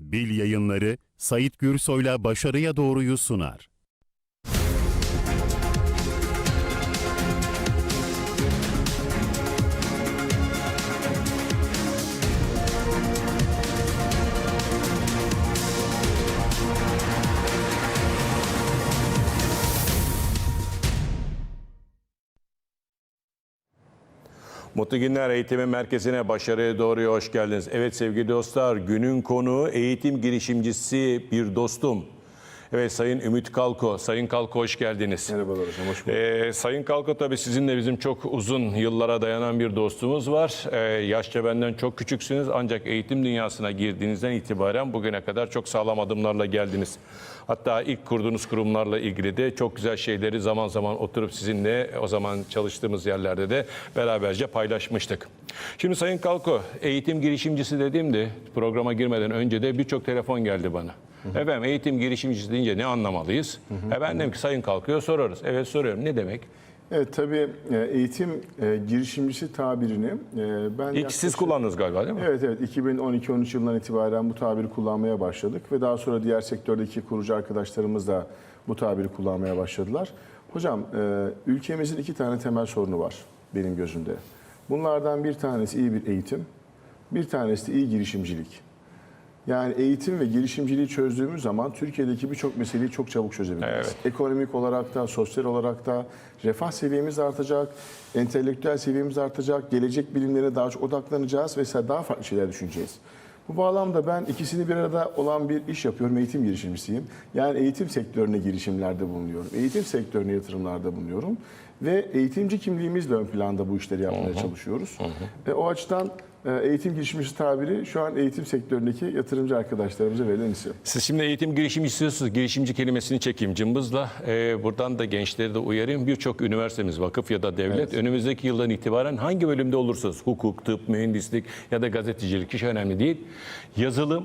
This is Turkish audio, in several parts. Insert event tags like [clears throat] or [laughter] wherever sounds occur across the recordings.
Bil Yayınları, Sait Gürsoy'la başarıya doğruyu sunar. Mutlu günler eğitimi merkezine başarıya doğru hoş geldiniz. Evet sevgili dostlar günün konuğu eğitim girişimcisi bir dostum. Evet Sayın Ümit Kalko. Sayın Kalko hoş geldiniz. Merhabalar hocam, hoş bulduk. Ee, Sayın Kalko tabii sizinle bizim çok uzun yıllara dayanan bir dostumuz var. Ee, yaşça benden çok küçüksünüz ancak eğitim dünyasına girdiğinizden itibaren bugüne kadar çok sağlam adımlarla geldiniz. Hatta ilk kurduğunuz kurumlarla ilgili de çok güzel şeyleri zaman zaman oturup sizinle o zaman çalıştığımız yerlerde de beraberce paylaşmıştık. Şimdi Sayın Kalko eğitim girişimcisi dediğimde programa girmeden önce de birçok telefon geldi bana. Efendim eğitim girişimcisi deyince ne anlamalıyız? E ben dedim ki Sayın Kalkıyor sorarız. Evet soruyorum ne demek? Evet tabii e, eğitim e, girişimcisi tabirini e, ben İlk siz yaklaşık- kullandınız galiba değil mi? Evet evet 2012-13 yılından itibaren bu tabiri kullanmaya başladık ve daha sonra diğer sektördeki kurucu arkadaşlarımız da bu tabiri kullanmaya başladılar. Hocam e, ülkemizin iki tane temel sorunu var benim gözümde. Bunlardan bir tanesi iyi bir eğitim, bir tanesi de iyi girişimcilik. Yani eğitim ve girişimciliği çözdüğümüz zaman Türkiye'deki birçok meseleyi çok çabuk çözebiliriz. Evet. Ekonomik olarak da, sosyal olarak da refah seviyemiz artacak, entelektüel seviyemiz artacak, gelecek bilimlerine daha çok odaklanacağız vesaire daha farklı şeyler düşüneceğiz. Bu bağlamda ben ikisini bir arada olan bir iş yapıyorum, eğitim girişimcisiyim. Yani eğitim sektörüne girişimlerde bulunuyorum, eğitim sektörüne yatırımlarda bulunuyorum. Ve eğitimci kimliğimizle ön planda bu işleri yapmaya çalışıyoruz. Ve o açıdan eğitim girişimcisi tabiri şu an eğitim sektöründeki yatırımcı arkadaşlarımıza verilen isim. Siz şimdi eğitim girişimi istiyorsunuz. Girişimci kelimesini çekeyim cımbızla. Ee, buradan da gençleri de uyarayım. Birçok üniversitemiz, vakıf ya da devlet önümüzdeki yıldan itibaren hangi bölümde olursanız hukuk, tıp, mühendislik ya da gazetecilik hiç önemli değil. Yazılım,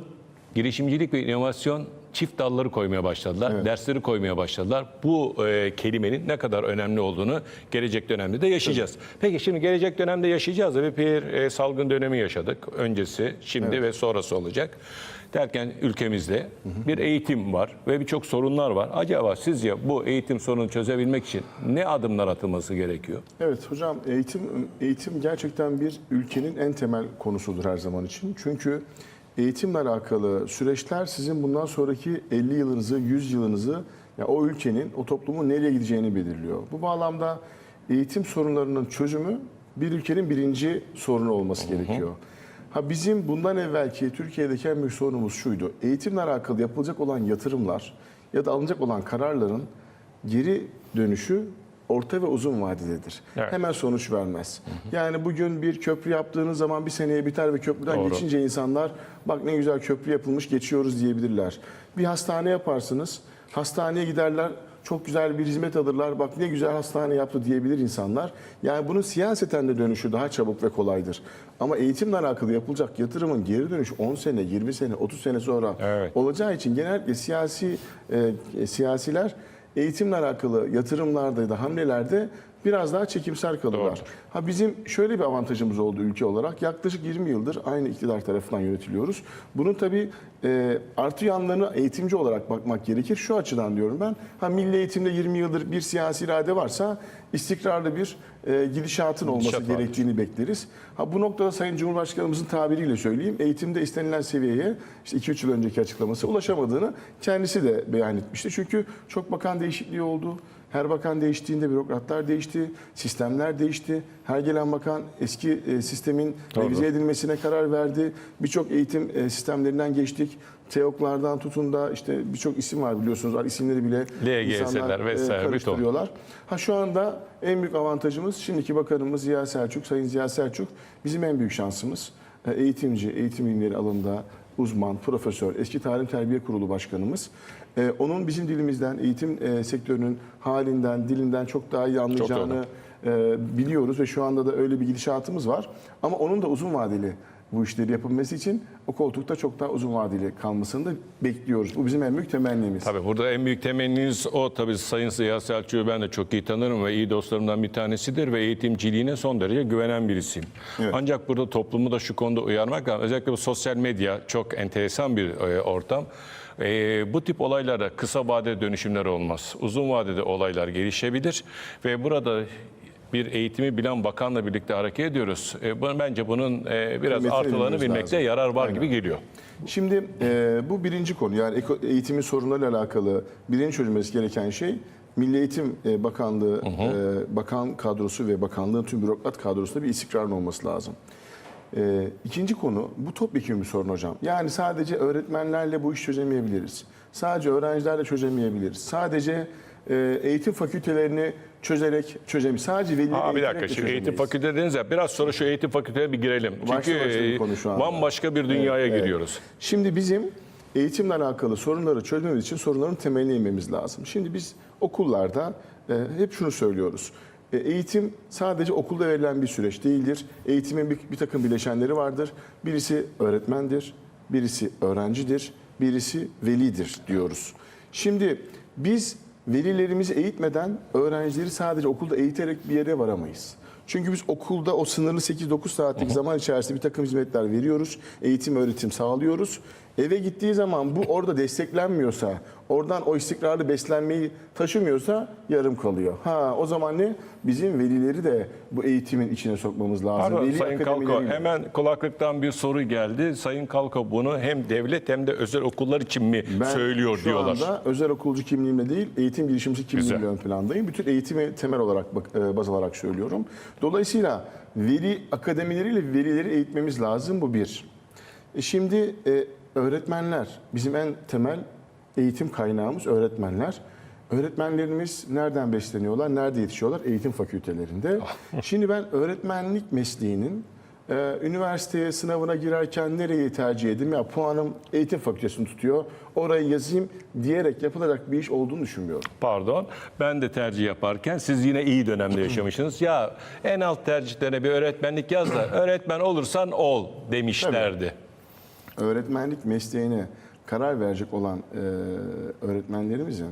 girişimcilik ve inovasyon çift dalları koymaya başladılar. Dersleri koymaya başladılar. Bu e, kelimenin ne kadar önemli olduğunu gelecek dönemde de yaşayacağız. Peki şimdi gelecek dönemde yaşayacağız da bir e, salgın dönemi yaşadık. Öncesi, şimdi ve sonrası olacak. Derken ülkemizde bir eğitim var ve birçok sorunlar var. Acaba sizce bu eğitim sorununu çözebilmek için ne adımlar atılması gerekiyor? Evet hocam eğitim eğitim gerçekten bir ülkenin en temel konusudur her zaman için. Çünkü eğitimle alakalı süreçler sizin bundan sonraki 50 yılınızı, 100 yılınızı ya o ülkenin, o toplumun nereye gideceğini belirliyor. Bu bağlamda eğitim sorunlarının çözümü bir ülkenin birinci sorunu olması gerekiyor. Ha bizim bundan evvelki Türkiye'deki en büyük sorunumuz şuydu. Eğitimle alakalı yapılacak olan yatırımlar ya da alınacak olan kararların geri dönüşü orta ve uzun vadededir. Evet. Hemen sonuç vermez. Yani bugün bir köprü yaptığınız zaman bir seneye biter ve köprüden Doğru. geçince insanlar bak ne güzel köprü yapılmış geçiyoruz diyebilirler. Bir hastane yaparsınız, hastaneye giderler çok güzel bir hizmet alırlar. Bak ne güzel hastane yaptı diyebilir insanlar. Yani bunun siyaseten de dönüşü daha çabuk ve kolaydır. Ama eğitimle alakalı yapılacak yatırımın geri dönüşü 10 sene, 20 sene, 30 sene sonra Evet. olacağı için genellikle siyasi e, siyasiler eğitimle alakalı yatırımlarda ya da hamlelerde biraz daha çekimser. Doğrudur. Ha bizim şöyle bir avantajımız oldu ülke olarak. Yaklaşık 20 yıldır aynı iktidar tarafından yönetiliyoruz. Bunun tabii e, artı yanlarını eğitimci olarak bakmak gerekir. Şu açıdan diyorum ben. Ha milli eğitimde 20 yıldır bir siyasi irade varsa istikrarlı bir e, gidişatın olması Gidişat vardır. gerektiğini bekleriz. Ha bu noktada Sayın Cumhurbaşkanımızın tabiriyle söyleyeyim. Eğitimde istenilen seviyeye işte 2-3 yıl önceki açıklaması ulaşamadığını kendisi de beyan etmişti. Çünkü çok bakan değişikliği oldu. Her bakan değiştiğinde bürokratlar değişti, sistemler değişti. Her gelen bakan eski e, sistemin Doğru. revize edilmesine karar verdi. Birçok eğitim e, sistemlerinden geçtik. TEOK'lardan tutun da işte birçok isim var biliyorsunuz. Var isimleri bile LGS'ler e, vesaire, karıştırıyorlar. Ha şu anda en büyük avantajımız şimdiki bakanımız Ziya Selçuk, Sayın Ziya Selçuk bizim en büyük şansımız. Eğitimci, eğitim bilimleri alanında uzman, profesör, eski Talim Terbiye Kurulu Başkanımız. E, onun bizim dilimizden, eğitim e, sektörünün halinden, dilinden çok daha iyi anlayacağını e, biliyoruz ve şu anda da öyle bir gidişatımız var. Ama onun da uzun vadeli bu işleri yapılması için o koltukta çok daha uzun vadeli kalmasını da bekliyoruz. Bu bizim en büyük temennimiz. Tabii burada en büyük temenniniz o. Tabii Sayın Ziya Selçuk'u ben de çok iyi tanırım ve iyi dostlarımdan bir tanesidir ve eğitimciliğine son derece güvenen birisiyim. Evet. Ancak burada toplumu da şu konuda uyarmak lazım. Özellikle bu sosyal medya çok enteresan bir e, ortam. E, bu tip olaylarda kısa vadede dönüşümler olmaz. Uzun vadede olaylar gelişebilir ve burada bir eğitimi bilen bakanla birlikte hareket ediyoruz. E, bence bunun e, biraz Kıymetini artılarını bilmekte lazım. yarar var Aynen. gibi geliyor. Şimdi e, bu birinci konu yani eğitimin sorunlarıyla alakalı birinci çözülmesi gereken şey Milli Eğitim e, Bakanlığı, e, bakan kadrosu ve bakanlığın tüm bürokrat kadrosunda bir istikrarın olması lazım. E, ikinci konu bu topyekun bir sorun hocam. Yani sadece öğretmenlerle bu işi çözemeyebiliriz. Sadece öğrencilerle çözemeyebiliriz. Sadece e, eğitim fakültelerini çözerek çözemeyiz. Sadece velileri Aa, bir dakika şimdi eğitim fakültesi dediniz ya biraz sonra şu eğitim fakültesine bir girelim. Çünkü başına bir e, konu şu anda. bambaşka bir dünyaya evet. giriyoruz. Şimdi bizim eğitimle alakalı sorunları çözmemiz için sorunların temeline inmemiz lazım. Şimdi biz okullarda e, hep şunu söylüyoruz. E, eğitim sadece okulda verilen bir süreç değildir. Eğitimin bir, bir takım bileşenleri vardır. Birisi öğretmendir, birisi öğrencidir, birisi velidir diyoruz. Şimdi biz velilerimizi eğitmeden öğrencileri sadece okulda eğiterek bir yere varamayız. Çünkü biz okulda o sınırlı 8-9 saatlik zaman içerisinde bir takım hizmetler veriyoruz. Eğitim, öğretim sağlıyoruz. Eve gittiği zaman bu orada desteklenmiyorsa, oradan o istikrarlı beslenmeyi taşımıyorsa yarım kalıyor. Ha o zaman ne? Bizim velileri de bu eğitimin içine sokmamız lazım. Pardon Veli Sayın Kalko hemen kulaklıktan bir soru geldi. Sayın Kalko bunu hem devlet hem de özel okullar için mi Ben söylüyor şu diyorlar. anda özel okulcu kimliğimle değil, eğitim girişimci kimliğimle Güzel. ön plandayım. Bütün eğitimi temel olarak e, baz alarak söylüyorum. Dolayısıyla veli akademileriyle velileri eğitmemiz lazım. Bu bir. E Şimdi e, öğretmenler, bizim en temel eğitim kaynağımız öğretmenler. Öğretmenlerimiz nereden besleniyorlar, nerede yetişiyorlar? Eğitim fakültelerinde. Şimdi ben öğretmenlik mesleğinin e, üniversiteye sınavına girerken nereyi tercih edeyim? Ya puanım eğitim fakültesini tutuyor, orayı yazayım diyerek yapılacak bir iş olduğunu düşünmüyorum. Pardon. Ben de tercih yaparken siz yine iyi dönemde yaşamışsınız. Ya en alt tercihlerine bir öğretmenlik yaz da [clears throat] öğretmen olursan ol demişlerdi. Öğretmenlik mesleğine karar verecek olan e, öğretmenlerimizin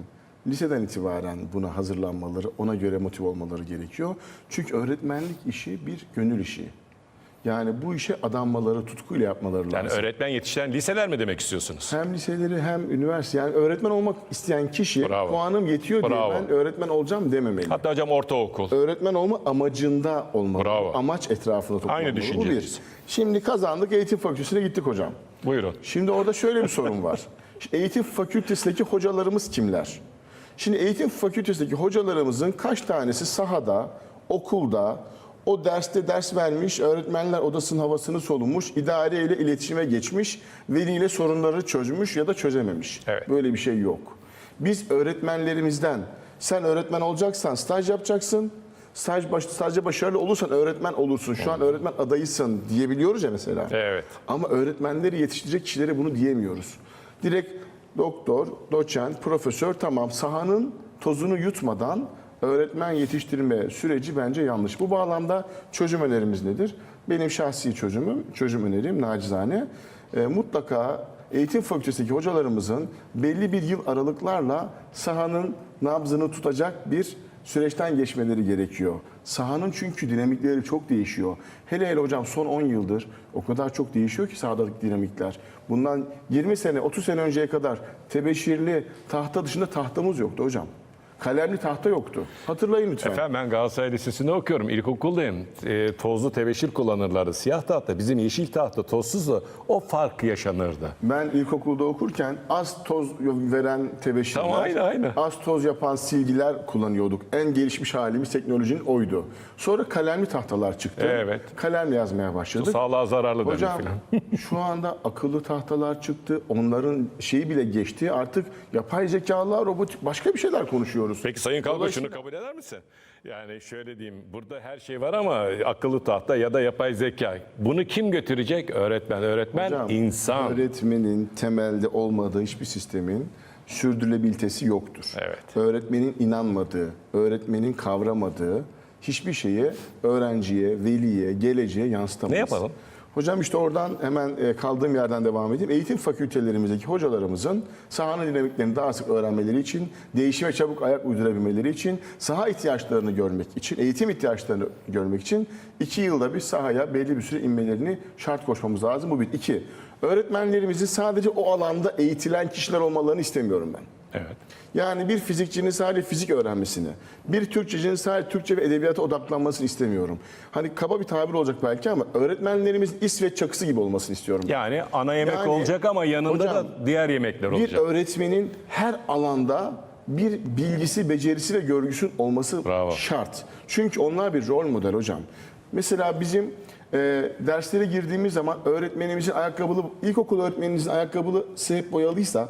liseden itibaren buna hazırlanmaları, ona göre motive olmaları gerekiyor. Çünkü öğretmenlik işi bir gönül işi. Yani bu işe adanmaları, tutkuyla yapmaları Yani lazım. öğretmen yetiştiren liseler mi demek istiyorsunuz? Hem liseleri hem üniversite yani öğretmen olmak isteyen kişi Bravo. puanım yetiyor Bravo. diye ben öğretmen olacağım dememeli. Hatta hocam ortaokul. öğretmen olma amacında olmalı. Bravo. Amaç etrafında toplanmalı. Aynı Bu bir. Şimdi kazandık eğitim fakültesine gittik hocam. Buyurun. Şimdi orada şöyle bir sorun var. Eğitim fakültesindeki hocalarımız kimler? Şimdi eğitim fakültesindeki hocalarımızın kaç tanesi sahada, okulda, o derste ders vermiş, öğretmenler odasının havasını solumuş, idareyle iletişime geçmiş, veliyle sorunları çözmüş ya da çözememiş. Evet. Böyle bir şey yok. Biz öğretmenlerimizden sen öğretmen olacaksan staj yapacaksın. Staj baş, stajda başarılı olursan öğretmen olursun. Şu an öğretmen adayısın diyebiliyoruz ya mesela. Evet. Ama öğretmenleri yetiştirecek kişilere bunu diyemiyoruz. Direkt doktor, doçent, profesör tamam sahanın tozunu yutmadan öğretmen yetiştirme süreci bence yanlış. Bu bağlamda çözüm önerimiz nedir? Benim şahsi çözümüm, çözüm önerim nacizane. e, mutlaka eğitim fakültesindeki hocalarımızın belli bir yıl aralıklarla sahanın nabzını tutacak bir süreçten geçmeleri gerekiyor. Sahanın çünkü dinamikleri çok değişiyor. Hele hele hocam son 10 yıldır o kadar çok değişiyor ki sahadaki dinamikler. Bundan 20 sene, 30 sene önceye kadar tebeşirli tahta dışında tahtamız yoktu hocam. Kalemli tahta yoktu. Hatırlayın lütfen. Efendim ben Galatasaray Lisesi'nde okuyorum. İlkokuldayım. E, tozlu tebeşir kullanırlardı. Siyah tahta, bizim yeşil tahta tozsuzdu. O fark yaşanırdı. Ben ilkokulda okurken az toz veren tebeşirler, Tamam, aynı, aynı. az toz yapan silgiler kullanıyorduk. En gelişmiş halimiz teknolojinin oydu. Sonra kalemli tahtalar çıktı. Evet. Kalemle yazmaya başladık. Sağlığa zararlı demek Hocam filan. [laughs] şu anda akıllı tahtalar çıktı. Onların şeyi bile geçti. Artık yapay zekalar, robotik başka bir şeyler konuşuyoruz. Peki Sayın Kalko şunu kabul eder misin? Yani şöyle diyeyim, burada her şey var ama akıllı tahta ya da yapay zeka. Bunu kim götürecek? Öğretmen. Öğretmen Hocam, insan. Öğretmenin temelde olmadığı hiçbir sistemin sürdürülebilitesi yoktur. Evet. Öğretmenin inanmadığı, öğretmenin kavramadığı hiçbir şeyi öğrenciye, veliye, geleceğe yansıtamaz. Ne yapalım? Hocam işte oradan hemen e, kaldığım yerden devam edeyim. Eğitim fakültelerimizdeki hocalarımızın sahanın dinamiklerini daha sık öğrenmeleri için, değişime çabuk ayak uydurabilmeleri için, saha ihtiyaçlarını görmek için, eğitim ihtiyaçlarını görmek için iki yılda bir sahaya belli bir süre inmelerini şart koşmamız lazım. Bu bir. İki, öğretmenlerimizin sadece o alanda eğitilen kişiler olmalarını istemiyorum ben. Evet. Yani bir fizikçinin sadece fizik öğrenmesini, bir Türkçecinin sadece Türkçe ve edebiyata odaklanmasını istemiyorum. Hani kaba bir tabir olacak belki ama öğretmenlerimizin İsveç çakısı gibi olmasını istiyorum. Yani ana yemek Yani, olacak ama yanında hocam, da diğer yemekler bir olacak. öğretmenin her alanda bir bilgisi, becerisi ve görgüsün olması Bravo. şart. Çünkü onlar bir rol model hocam. Mesela bizim e, derslere girdiğimiz zaman öğretmenimizin ayakkabılı, ilkokul öğretmeninizin ayakkabısı hep boyalıysa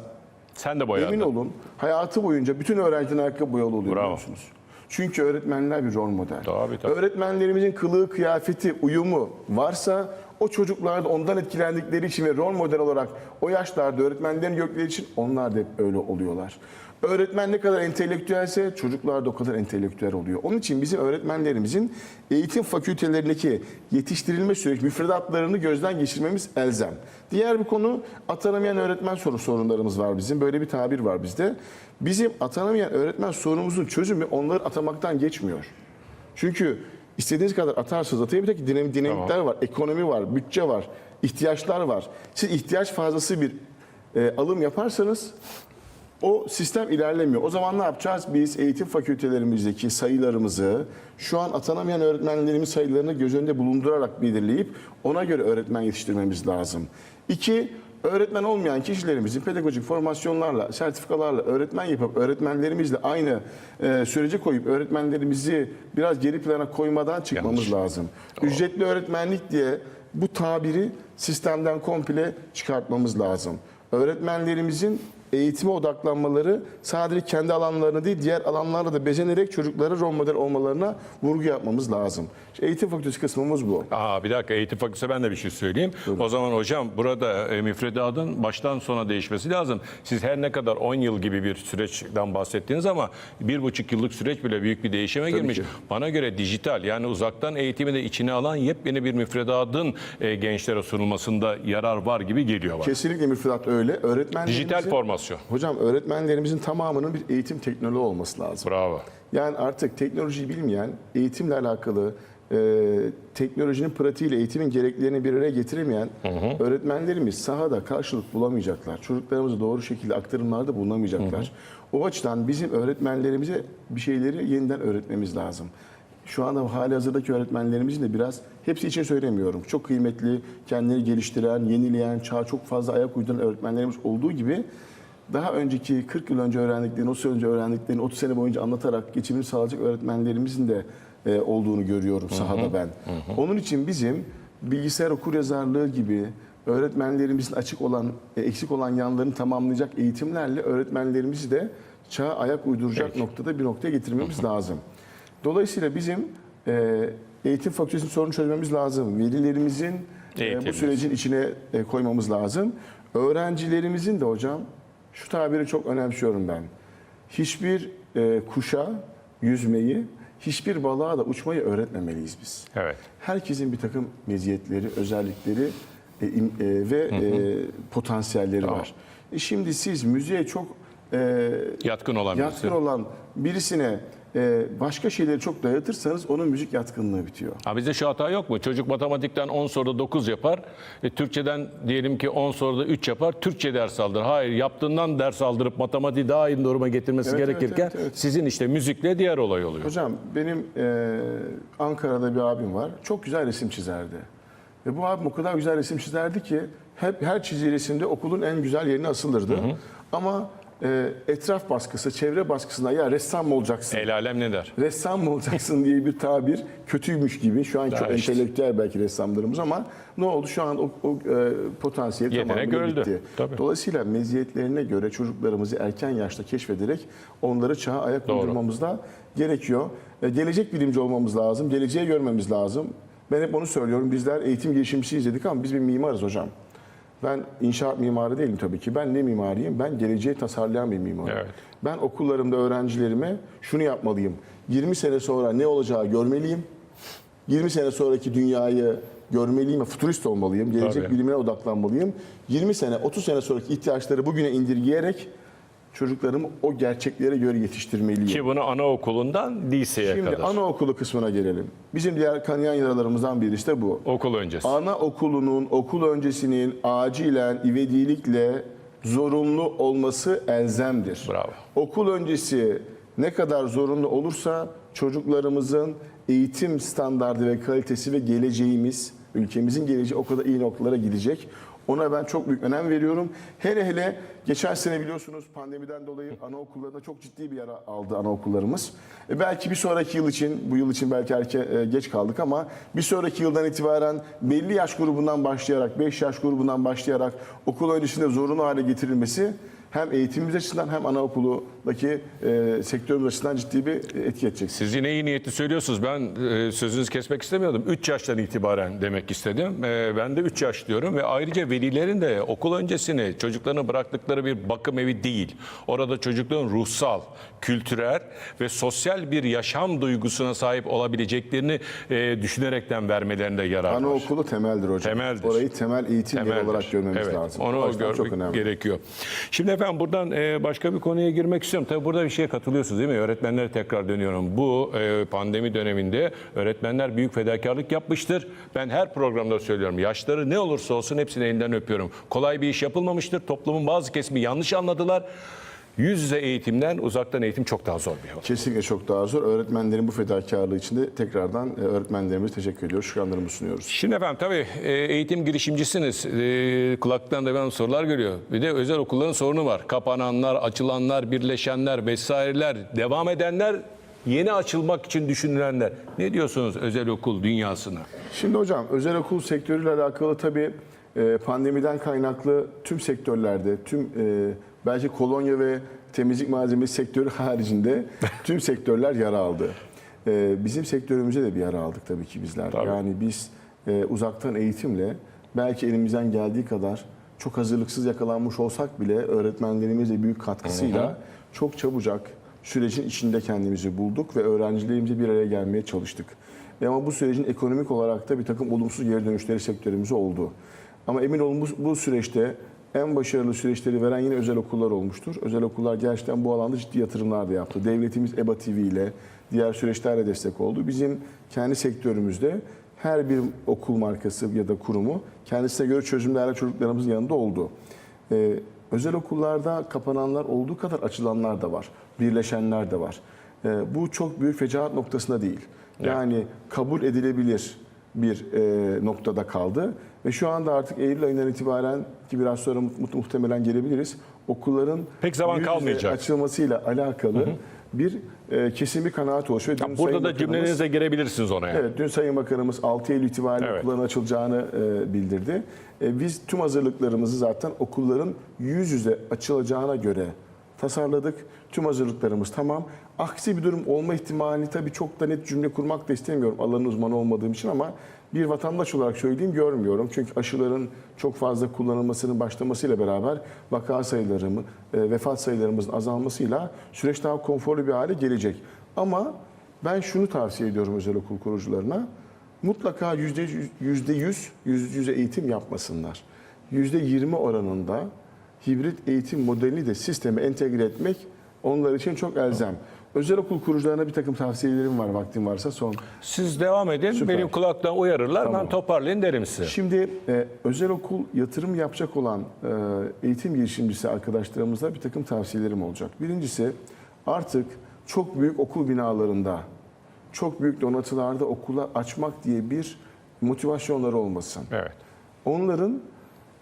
Sen de boyadın. Emin olun hayatı boyunca bütün öğrencinin ayakkabı boyalı oluyor Bravo. biliyor musunuz? Çünkü öğretmenler bir rol model. Tabii, tabii. Öğretmenlerimizin kılığı, kıyafeti, uyumu varsa o çocuklar da ondan etkilendikleri için ve rol model olarak o yaşlarda öğretmenlerin gökleri için onlar da hep öyle oluyorlar. Öğretmen ne kadar entelektüelse çocuklar da o kadar entelektüel oluyor. Onun için bizim öğretmenlerimizin eğitim fakültelerindeki yetiştirilme süreci müfredatlarını gözden geçirmemiz elzem. Diğer bir konu atanamayan öğretmen soru sorunlarımız var bizim. Böyle bir tabir var bizde. Bizim atanamayan öğretmen sorunumuzun çözümü onları atamaktan geçmiyor. Çünkü istediğiniz kadar atarsınız atayabilir ki dinamik, dinamikler var, ekonomi var, bütçe var, ihtiyaçlar var. Siz ihtiyaç fazlası bir e, alım yaparsanız o sistem ilerlemiyor. O zaman ne yapacağız? Biz eğitim fakültelerimizdeki sayılarımızı şu an atanamayan öğretmenlerimiz sayılarını göz önünde bulundurarak belirleyip ona göre öğretmen yetiştirmemiz lazım. İki, öğretmen olmayan kişilerimizin pedagojik formasyonlarla, sertifikalarla öğretmen yapıp öğretmenlerimizle aynı e, sürece koyup öğretmenlerimizi biraz geri plana koymadan çıkmamız Yanlış. lazım. Ücretli öğretmenlik diye bu tabiri sistemden komple çıkartmamız lazım. Öğretmenlerimizin eğitime odaklanmaları sadece kendi alanlarını değil diğer alanlarla da bezenerek çocuklara rol model olmalarına vurgu yapmamız lazım. İşte eğitim fakültesi kısmımız bu. Aa bir dakika eğitim fakültesi ben de bir şey söyleyeyim. O zaman hocam burada e, müfredatın baştan sona değişmesi lazım. Siz her ne kadar 10 yıl gibi bir süreçten bahsettiniz ama bir buçuk yıllık süreç bile büyük bir değişime girmiş. ki. Bana göre dijital yani uzaktan eğitimi de içine alan yepyeni bir müfredatın e, gençlere sunulmasında yarar var gibi geliyor bana. Kesinlikle müfredat öyle. Öğretmenlerimizin, Dijital formasyon. Hocam öğretmenlerimizin tamamının bir eğitim teknoloği olması lazım. Bravo. Yani artık teknolojiyi bilmeyen, eğitimle alakalı e, teknolojinin pratiğiyle eğitimin gereklerini bir araya getiremeyen öğretmenlerimiz sahada karşılık bulamayacaklar. Çocuklarımıza doğru şekilde aktarımlarda bulunamayacaklar. O açıdan bizim öğretmenlerimize bir şeyleri yeniden öğretmemiz lazım. Şu anda hali hazırdaki öğretmenlerimizin de biraz, hepsi için söylemiyorum, çok kıymetli, kendini geliştiren, yenileyen, çağa çok fazla ayak uyduran öğretmenlerimiz olduğu gibi daha önceki 40 yıl önce öğrendiklerini, 30 yıl önce öğrendiklerini 30 sene boyunca anlatarak geçimini sağlayacak öğretmenlerimizin de e, olduğunu görüyorum sahada ben. Onun için bizim bilgisayar okuryazarlığı gibi öğretmenlerimizin açık olan, e, eksik olan yanlarını tamamlayacak eğitimlerle öğretmenlerimizi de çağa ayak uyduracak Peki. noktada bir noktaya getirmemiz lazım. Dolayısıyla bizim e, eğitim fakültesinin sorunu çözmemiz lazım. Velilerimizin e, bu sürecin içine e, koymamız lazım. Öğrencilerimizin de hocam şu tabiri çok önemsiyorum ben. Hiçbir e, kuşa yüzmeyi, hiçbir balığa da uçmayı öğretmemeliyiz biz. Evet. Herkesin bir takım meziyetleri, özellikleri e, im- e, ve e, potansiyelleri var. E, şimdi siz müziğe çok e, Yatkın olan birisi. yatkın olan birisine e, başka şeyleri çok dayatırsanız onun müzik yatkınlığı bitiyor. Ha bizde şu hata yok mu? Çocuk matematikten 10 soruda 9 yapar. E, Türkçeden diyelim ki 10 soruda 3 yapar. Türkçe ders aldır. Hayır yaptığından ders aldırıp matematiği daha iyi duruma getirmesi Evet, evet, gerekirken evet, evet. sizin işte müzikle diğer olay oluyor. Hocam benim e, Ankara'da bir abim var. Çok güzel resim çizerdi. Ve bu abim o kadar güzel resim çizerdi ki hep her çizdiği resimde okulun en güzel yerine asılırdı. Ama e, etraf baskısı, çevre baskısına ya ressam mı olacaksın? El alem ne der? ressam mı olacaksın diye bir tabir kötüymüş gibi. Şu an çok işte. entelektüel belki ressamlarımız ama ne oldu? Şu an o, o e, potansiyel öldü. bitti. Tabii. Dolayısıyla meziyetlerine göre çocuklarımızı erken yaşta keşfederek onları çağa ayak Doğru. uydurmamız da gerekiyor. E, gelecek bilimci olmamız lazım. Geleceği görmemiz lazım. Ben hep onu söylüyorum. Bizler eğitim girişimcisiyiz dedik ama biz bir mimarız hocam. Ben inşaat mimarı değilim tabii ki. Ben ne mimariyim? Ben geleceği tasarlayan bir mimarım. Evet. Ben okullarımda öğrencilerime şunu yapmalıyım. 20 sene sonra ne olacağı görmeliyim. 20 sene sonraki dünyayı görmeliyim ve futurist olmalıyım. Gelecek Tabii. bilimine odaklanmalıyım. 20 sene, 30 sene sonraki ihtiyaçları bugüne indirgeyerek çocuklarımı o gerçeklere göre yetiştirmeliyim. Ki bunu anaokulundan liseye Şimdi kadar. anaokulu kısmına gelelim. Bizim diğer kanayan yaralarımızdan birisi de bu. Okul öncesi. Anaokulunun okul öncesinin acilen ivedilikle zorunlu olması elzemdir. Bravo. Okul öncesi ne kadar zorunlu olursa çocuklarımızın eğitim standardı ve kalitesi ve geleceğimiz, ülkemizin geleceği o kadar iyi noktalara gidecek. Ona ben çok büyük önem veriyorum. Hele hele geçen sene biliyorsunuz pandemiden dolayı anaokullarında çok ciddi bir yara aldı anaokullarımız. E belki bir sonraki yıl için, bu yıl için belki erken, e, geç kaldık ama bir sonraki yıldan itibaren belli yaş grubundan başlayarak, 5 yaş grubundan başlayarak okul öncesinde zorunlu hale getirilmesi hem eğitimimiz açısından hem anaokulundaki e, sektörümüz açısından ciddi bir etki edecek. Siz yine iyi niyetli söylüyorsunuz. Ben e, sözünüzü kesmek istemiyordum. 3 yaştan itibaren demek istedim. E, ben de 3 yaş diyorum ve ayrıca velilerin de okul öncesini çocuklarını bıraktıkları bir bakım evi değil. Orada çocukların ruhsal, kültürel ve sosyal bir yaşam duygusuna sahip olabileceklerini e, düşünerekten vermelerinde yarar var. Anaokulu temeldir hocam. Temeldir. Orayı temel eğitim yeri Temeldir. olarak görmemiz evet, lazım. Onu görmek gerekiyor. Şimdi efendim buradan e, başka bir konuya girmek istiyorum. Tabii burada bir şeye katılıyorsunuz değil mi? Öğretmenlere tekrar dönüyorum. Bu e, pandemi döneminde öğretmenler büyük fedakarlık yapmıştır. Ben her programda söylüyorum. Yaşları ne olursa olsun hepsini elinden öpüyorum. Kolay bir iş yapılmamıştır. Toplumun bazı kesimi yanlış anladılar. Yüz yüze eğitimden uzaktan eğitim çok daha zor bir yol. Kesinlikle çok daha zor. Öğretmenlerin bu fedakarlığı için de tekrardan e, öğretmenlerimize teşekkür ediyoruz. Şükranlarımızı sunuyoruz. Şimdi efendim tabii e, eğitim girişimcisiniz. E, Kulaktan da ben sorular geliyor. Bir de özel okulların sorunu var. Kapananlar, açılanlar, birleşenler vesaireler, devam edenler, yeni açılmak için düşünülenler. Ne diyorsunuz özel okul dünyasına? Şimdi hocam özel okul sektörüyle alakalı tabii pandemiden kaynaklı tüm sektörlerde, tüm e, belki kolonya ve temizlik malzemesi sektörü [laughs] haricinde tüm sektörler yara aldı. E, Bizim sektörümüze de bir yara aldık tabii ki bizler. Tabii. Yani biz e, uzaktan eğitimle belki elimizden geldiği kadar çok hazırlıksız yakalanmış olsak bile öğretmenlerimizle büyük katkısıyla çok çabucak sürecin içinde kendimizi bulduk ve öğrencilerimizle bir araya gelmeye çalıştık. E ama bu sürecin ekonomik olarak da bir takım olumsuz geri dönüşleri sektörümüze oldu. Ama emin olun bu, bu süreçte en başarılı süreçleri veren yine özel okullar olmuştur. Özel okullar gerçekten bu alanda ciddi yatırımlar da yaptı. Devletimiz EBA TV ile diğer süreçlerle destek oldu. Bizim kendi sektörümüzde her bir okul markası ya da kurumu kendisine göre çözümlerle çocuklarımızın yanında oldu. Ee, özel okullarda kapananlar olduğu kadar açılanlar da var. Birleşenler de var. Ee, bu çok büyük fecaat noktasında değil. Yani kabul edilebilir bir e, noktada kaldı. Ve şu anda artık Eylül ayından itibaren ki biraz sonra mu- muhtemelen gelebiliriz. Okulların Pek zaman kalmayacak. açılmasıyla alakalı bir e, kesin bir kanaat oluşuyor. Dün Burada Sayın da Bakanımız- cümlenize girebilirsiniz ona. Yani. Evet, dün Sayın Bakanımız 6 Eylül itibariyle Evet. okulların açılacağını e, bildirdi. E, biz tüm hazırlıklarımızı zaten okulların yüz yüze açılacağına göre tasarladık. Tüm hazırlıklarımız tamam. Aksi bir durum olma ihtimali tabii çok da net cümle kurmak da istemiyorum alanın uzmanı olmadığım için ama bir vatandaş olarak söyleyeyim görmüyorum. Çünkü aşıların çok fazla kullanılmasının başlamasıyla beraber vaka sayılarımı, e, vefat sayılarımızın azalmasıyla süreç daha konforlu bir hale gelecek. Ama ben şunu tavsiye ediyorum özel okul kurucularına. Mutlaka yüzde yüz, yüz yüze eğitim yapmasınlar. Yüzde yirmi oranında hibrit eğitim modelini de sisteme entegre etmek onlar için çok elzem. Özel okul kurucularına bir takım tavsiyelerim var vaktim varsa son. Siz devam edin. Süper. Benim kulaktan uyarırlar. Tamam. Ben toparlayın derim size. Şimdi e, özel okul yatırım yapacak olan e, eğitim girişimcisi arkadaşlarımıza bir takım tavsiyelerim olacak. Birincisi artık çok büyük okul binalarında, çok büyük donatılarda okula açmak diye bir motivasyonları olmasın. Evet. Onların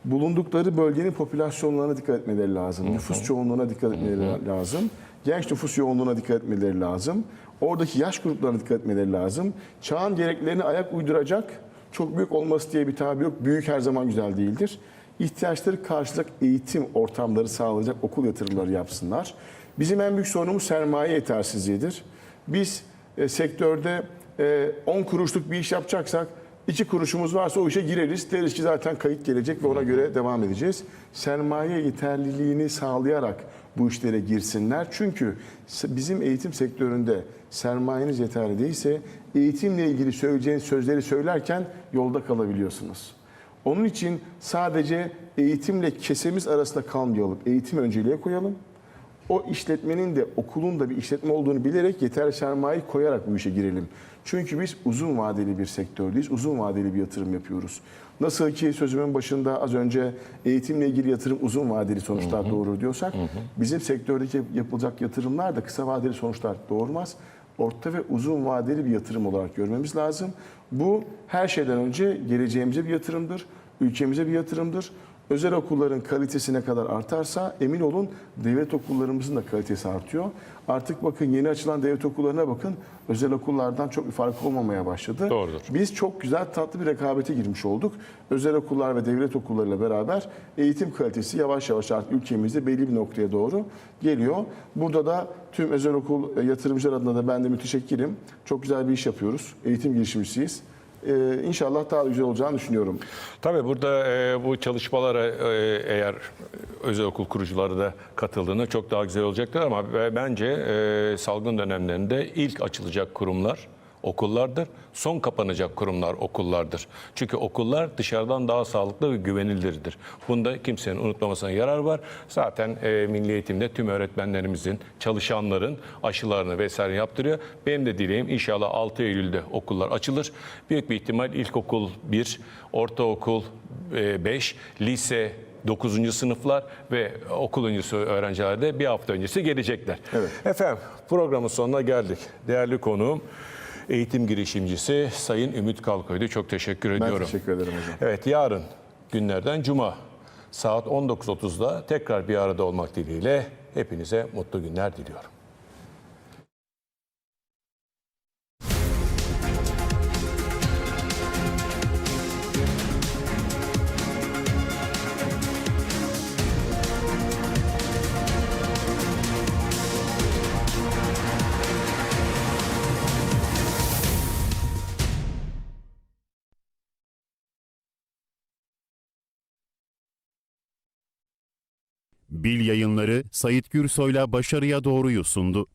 bulundukları bölgenin popülasyonlarına dikkat etmeleri lazım. Nüfus çoğunluğuna dikkat etmeleri lazım. Genç nüfus yoğunluğuna dikkat etmeleri lazım. Oradaki yaş gruplarına dikkat etmeleri lazım. Çağın gereklerine ayak uyduracak, çok büyük olması diye bir tabir yok. Büyük her zaman güzel değildir. İhtiyaçları karşılayacak eğitim ortamları sağlayacak okul yatırımları yapsınlar. Bizim en büyük sorunumuz sermaye yetersizliğidir. Biz e, sektörde e, 10 kuruşluk bir iş yapacaksak İki kuruşumuz varsa o işe gireriz. Deriz ki zaten kayıt gelecek ve ona göre devam edeceğiz. Sermaye yeterliliğini sağlayarak bu işlere girsinler. Çünkü bizim eğitim sektöründe sermayeniz yeterli değilse eğitimle ilgili söyleyeceğiniz sözleri söylerken yolda kalabiliyorsunuz. Onun için sadece eğitimle kesemiz arasında kalmayalım. Eğitim önceliğe koyalım. O işletmenin de okulun da bir işletme olduğunu bilerek yeterli sermaye koyarak bu işe girelim. Çünkü biz uzun vadeli bir sektördeyiz. Uzun vadeli bir yatırım yapıyoruz. Nasıl ki sözümün başında az önce eğitimle ilgili yatırım uzun vadeli sonuçlar doğurur diyorsak bizim sektördeki yapılacak yatırımlar da kısa vadeli sonuçlar doğurmaz. Orta ve uzun vadeli bir yatırım olarak görmemiz lazım. Bu her şeyden önce geleceğimize bir yatırımdır, ülkemize bir yatırımdır. Özel okulların kalitesi ne kadar artarsa emin olun devlet okullarımızın da kalitesi artıyor. Artık bakın yeni açılan devlet okullarına bakın özel okullardan çok bir fark olmamaya başladı. Doğrudur. Biz çok güzel tatlı bir rekabete girmiş olduk. Özel okullar ve devlet okullarıyla beraber eğitim kalitesi yavaş yavaş artık ülkemizde belli bir noktaya doğru geliyor. Burada da tüm özel okul yatırımcılar adına da ben de müteşekkirim. Çok güzel bir iş yapıyoruz. Eğitim girişimcisiyiz. Ee, inşallah daha güzel olacağını düşünüyorum. Tabii burada e, bu çalışmalara e, eğer özel okul kurucuları da katıldığında çok daha güzel olacaktır ama be- bence e, salgın dönemlerinde ilk açılacak kurumlar okullardır. Son kapanacak kurumlar okullardır. Çünkü okullar dışarıdan daha sağlıklı ve güvenilirdir. Bunda kimsenin unutmamasına yarar var. Zaten e, Milli Eğitim'de tüm öğretmenlerimizin, çalışanların aşılarını vesaire yaptırıyor. Benim de dileğim inşallah 6 Eylül'de okullar açılır. Büyük bir ihtimal ilkokul 1, ortaokul 5, lise 9. sınıflar ve okul öncesi öğrenciler de bir hafta öncesi gelecekler. Evet. Efendim programın sonuna geldik. Değerli konuğum eğitim girişimcisi Sayın Ümit Kalkoy'du. Çok teşekkür Ben ediyorum. teşekkür ederim hocam. Evet yarın günlerden cuma saat 19.30'da tekrar bir arada olmak dileğiyle hepinize mutlu günler diliyorum. Bil yayınları Sait Gürsoy'la başarıya doğruyu sundu.